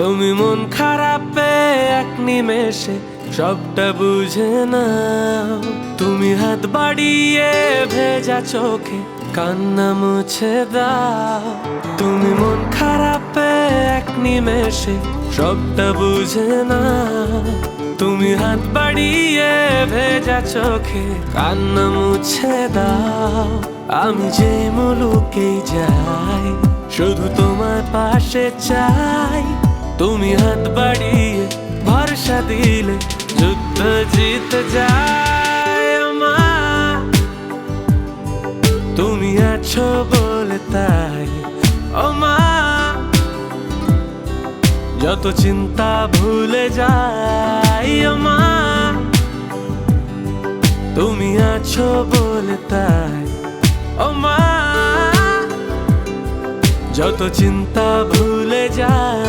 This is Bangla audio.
তুমি মন খারাপে এক নিমেষে সবটা বুঝে নাও। তুমি হাত বাড়িয়ে ভেজা চোখে কান্না মুছে দাও। তুমি মন খারাপে এক নিমেষে সবটা বুঝে না তুমি হাত বাড়িয়ে ভেজা চোখে কান্না মুছে দাও। আমি যে মুলুকে যাই, শুধু তোমার পাশে চাই। তুমি হাত বাড়িয়ে ভরসা দিলে যুদ্ধ জিতে যায় আমার। তুমি আছো বলে তাই, ও মা। যত চিন্তা ভুলে যাই মা। তুমি আছো বলে তাই, ও মা। যত চিন্তা ভুলে যায়